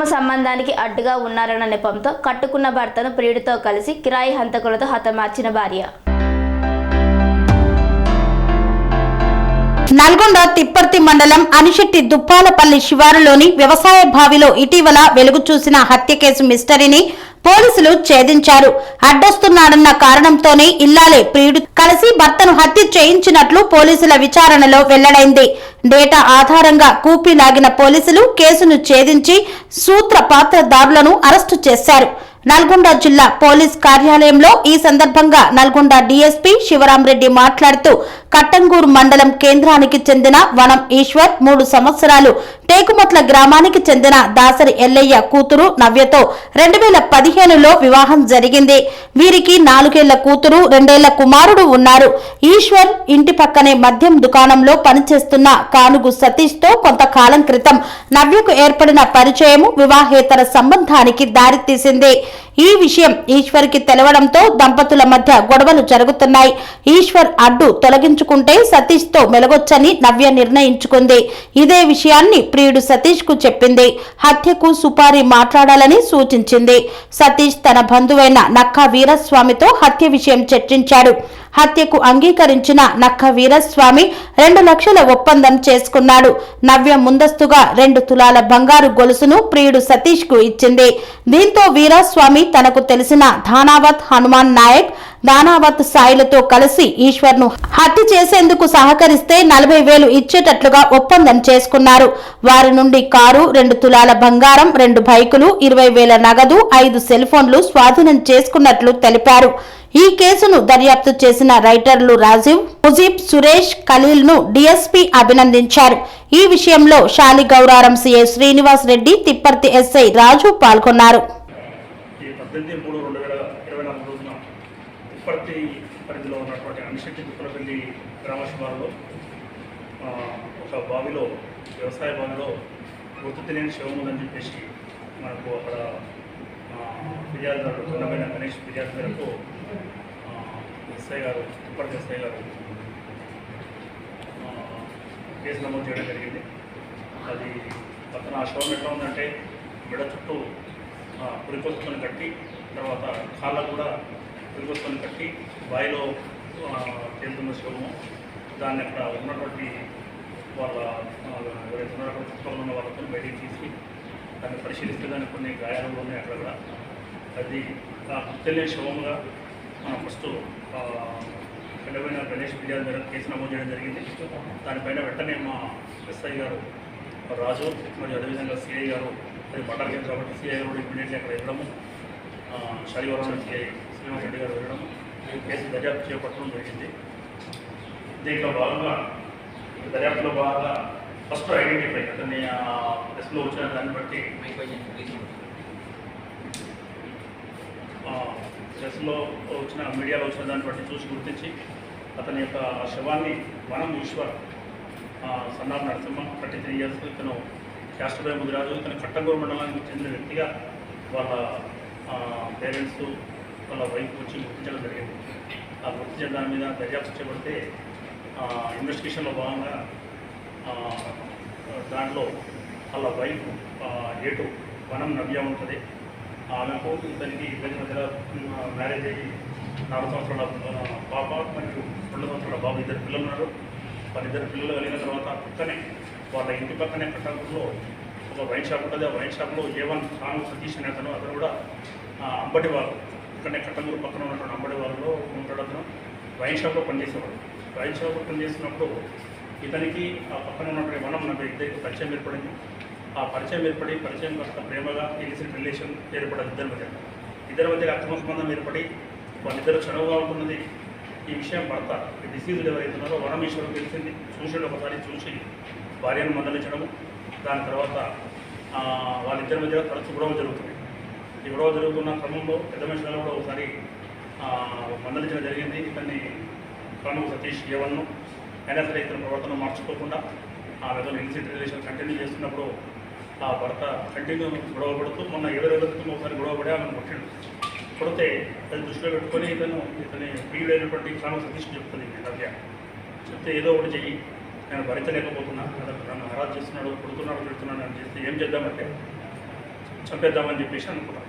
అక్రమ సంబంధానికి అడ్డుగా ఉన్నారన్న నెపంతో కట్టుకున్న భర్తను ప్రియుడితో కలిసి కిరాయి హంతకులతో హతమార్చిన భార్య. నల్గొండ తిప్పర్తి మండలం అనిశెట్టి దుప్పాలపల్లి శివారులోని వ్యవసాయ బావిలో ఇటీవల వెలుగు చూసిన హత్య కేసు మిస్టరీని పోలీసులు ఛేదించారు. అడ్డొస్తున్నాడన్న కారణంతోనే ఇల్లాలే ప్రియుడు కలిసి భర్తను హత్య చేయించినట్లు పోలీసుల విచారణలో వెల్లడైంది. డేటా ఆధారంగా కూపీ లాగిన పోలీసులు కేసును ఛేదించి సూత్ర పాత్రదారులను అరెస్టు చేశారు. నల్గొండ జిల్లా పోలీస్ కార్యాలయంలో ఈ సందర్భంగా నల్గొండ డీఎస్పీ శివరాంరెడ్డి మాట్లాడుతూ కట్టంగూరు మండలం కేంద్రానికి చెందిన వనం ఈశ్వర్ మూడు సంవత్సరాలు టేకుమట్ల గ్రామానికి చెందిన దాసరి ఎల్లయ్య కూతురు నవ్యతో రెండు వేల పదిహేనులో వివాహం జరిగింది. వీరికి నాలుగేళ్ళ కూతురు రెండేళ్ళ కుమారుడు ఉన్నారు. ఈశ్వర్ ఇంటి పక్కనే మద్యం దుకాణంలో పనిచేస్తున్న కానుగు సతీష్తో కొంతకాలం క్రితం నవ్యకు ఏర్పడిన పరిచయము వివాహేతర సంబంధానికి దారితీసింది. ఈ విషయం ఈశ్వర్కి తెలవడంతో దంపతుల మధ్య గొడవలు జరుగుతున్నాయి. ఈశ్వర్ అడ్డు తొలగించుకుంటే సతీష్తో మెలగొచ్చని నవ్య నిర్ణయించుకుంది. ఇదే విషయాన్ని ప్రియుడు సతీష్కు చెప్పింది. హత్యకు సుపారీ మాట్లాడాలని సూచించింది. సతీష్ తన బంధువైన నక్కా వీరస్వామితో హత్య విషయం చర్చించాడు. హత్యకు అంగీకరించిన నక్క వీరస్వామి రెండు లక్షల ఒప్పందం చేసుకున్నాడు. నవ్య ముందస్తుగా రెండు తులాల బంగారు గొలుసును ప్రియుడు సతీష్కు ఇచ్చింది. దీంతో వీరస్వామి తనకు తెలిసిన ధానావత్ హనుమాన్ నాయక్ దానావత్ సాయిలతో కలిసి ఈశ్వర్ను హత్య చేసేందుకు సహకరిస్తే నలభై వేలు ఇచ్చేటట్లుగా ఒప్పందం చేసుకున్నారు. వారి నుండి కారు రెండు తులాల బంగారం రెండు బైకులు ఇరవై వేల నగదు ఐదు సెల్ ఫోన్లు స్వాధీనం చేసుకున్నట్లు తెలిపారు. ఈ కేసును దర్యాప్తు చేసిన రైటర్లు రాజీవ్ ముజీబ్ సురేష్ ఖలీల్ను డిఎస్పీ అభినందించారు. ఈ విషయంలో శాలిగౌరారం సీఐ శ్రీనివాస్ రెడ్డి తిప్పర్తి ఎస్ఐ రాజు పాల్గొన్నారు ఈ పద్దెనిమిది మూడు రెండు వేల ఇరవై నాలుగు రోజున తిప్పర్తి పరిధిలో ఉన్నటువంటి అనిశెట్టి తిప్పలపల్లి గ్రామ శివారులో ఆ, ఒక బావిలో వ్యవసాయ బావిలో గుర్తు తెలియని శవం ఉందని చెప్పేసి మనకు అక్కడ ఆ, ఫిర్యాదుదారుడు కొండమైన గణేష్ ఫిర్యాదు మేరకు ఎస్ఐ గారు ఇప్పటి ఎస్ఐ గారు కేసు నమోదు చేయడం జరిగింది. అది పక్కన ఆ శవం ఎట్లా ఉందంటే మెడ చుట్టూ పురికొస్తుని కట్టి తర్వాత కాళ్ళకు కూడా పురికొస్తుని కట్టి బావిలో చేస్తున్న తేలుతున్న శవము దాన్ని అక్కడ ఉన్నటువంటి వాళ్ళ ఎవరైతే అక్కడ ఉన్న వాళ్ళతో బయటికి తీసి దాన్ని పరిశీలిస్తే దానికి కొన్ని గాయాలు ఉన్నాయి అక్కడ కూడా. అది ఆ తెలియని మనం ఫస్ట్ పిల్లవైన గణేష్ ఫిర్యాదు మీద కేసు నమోదు చేయడం జరిగింది. దానిపైన వెంటనే మా ఎస్ఐ గారు రాజు మరియు అదేవిధంగా సిఐ గారు అది మటర్ కేసు కాబట్టి సిఐ గారు కూడా ఇమీడియట్లీ అక్కడ వెళ్ళడము శనివారం సిఐ శ్రీనివాస్ రెడ్డి గారు వెళ్ళడం ఈ కేసు దర్యాప్తు చేపట్టడం జరిగింది. దీంట్లో భాగంగా దర్యాప్తులో బాగా ఫస్ట్ ఐడెంటిఫై అతన్ని టెస్ట్లో వచ్చిన దాన్ని బట్టి ప్రెస్లో వచ్చిన మీడియాలో వచ్చిన దాన్ని బట్టి చూసి గుర్తించి అతని యొక్క శవాన్ని Vanam Eshwar son of Narasimha thirty three years ఇతను శాస్త్రపై ముదిరాజు ఇతను కట్టంగూరు మండలానికి చెందిన వ్యక్తిగా వాళ్ళ పేరెంట్స్ వాళ్ళ వైఫ్ వచ్చి గుర్తించడం జరిగింది. ఆ గుర్తించిన దాని మీద దర్యాప్తు చేయబడితే ఇన్వెస్టిగేషన్లో భాగంగా దాంట్లో వాళ్ళ వైఫ్ ఏటు వనం నవ్య ఉంటుంది. ఆమెకు ఇతనికి ఇద్దరి మధ్యలో మ్యారేజ్ అయ్యి నాలుగు సంవత్సరాల పాప మరియు రెండు సంవత్సరాల బాబు ఇద్దరు పిల్లలు ఉన్నారు. వాళ్ళిద్దరు పిల్లలు కలిగిన తర్వాత పక్కనే వాళ్ళ ఇంటి పక్కనే కట్టంలో ఒక వైన్ షాప్ ఉంటుంది. ఆ వైన్ షాప్లో ఏ వన్ రాము సతీష్ అనే అతను అతను కూడా అంబటి వాళ్ళు ఇక్కడనే కట్టంగూరు పక్కన ఉన్నటువంటి అంబటి వాళ్ళలో ఉంటాడు అతను. వైన్ షాప్లో పనిచేసేవాడు. వైన్ షాప్లో పనిచేసినప్పుడు ఇతనికి ఆ పక్కన ఉన్నటువంటి వనం నాకు ఇద్దరికి పరిచయం ఏర్పడింది. ఆ పరిచయం ఏర్పడి పరిచయం కాస్త ప్రేమగా ఇలిసిట్ రిలేషన్ ఏర్పడదు ఇద్దరి మధ్య. ఇద్దరి మధ్య అక్రమ సంబంధం ఏర్పడి వాళ్ళిద్దరు చనువుగా ఉంటున్నది ఈ విషయం భర్త ఈ డిసీజులు ఎవరైతున్నారో వనమేశ్వరం తెలిసింది. చూసాడు ఒకసారి చూసి భార్యను మందలించడము. దాని తర్వాత వాళ్ళిద్దరి మధ్య తరచు గొడవ జరుగుతుంది ఈ గొడవ జరుగుతున్న క్రమంలో పెద్ద మనుషులలో కూడా ఒకసారి మందలించడం జరిగింది. ఇతన్ని కాను సతీష్ ఏవన్ను అయినా సరే ఇతని ప్రవర్తన మార్చుకోకుండా ఆ విధంగా ఇన్సిడెంట్ రిలేషన్ కంటిన్యూ చేస్తున్నప్పుడు ఆ భర్త కంటిన్యూ గొడవ పడుతూ మొన్న ఎవరెవరితో ఒకసారి గొడవ పడి ఆమెను కొట్టాడు. కొడితే అది దృష్టిలో పెట్టుకొని ఇతను ఇతని ప్రియుడైనటువంటి కాను సతీష్ చెప్తుంది నవ్య చెప్తే ఏదో ఒకటి చెయ్యి. నేను భరించలేకపోతున్నా. అతను నన్ను హరాజ్ చేస్తున్నాడు కొడుతున్నాడు పెడుతున్నాడు అని చేస్తే ఏం చేద్దామంటే చంపేద్దామని చెప్పేసి అనుకున్నాను.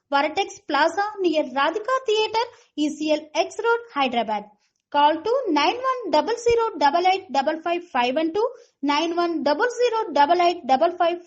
Varatex Plaza near Radhika Theatre, ECL X Road, Hyderabad. Call to 9100885551 91008855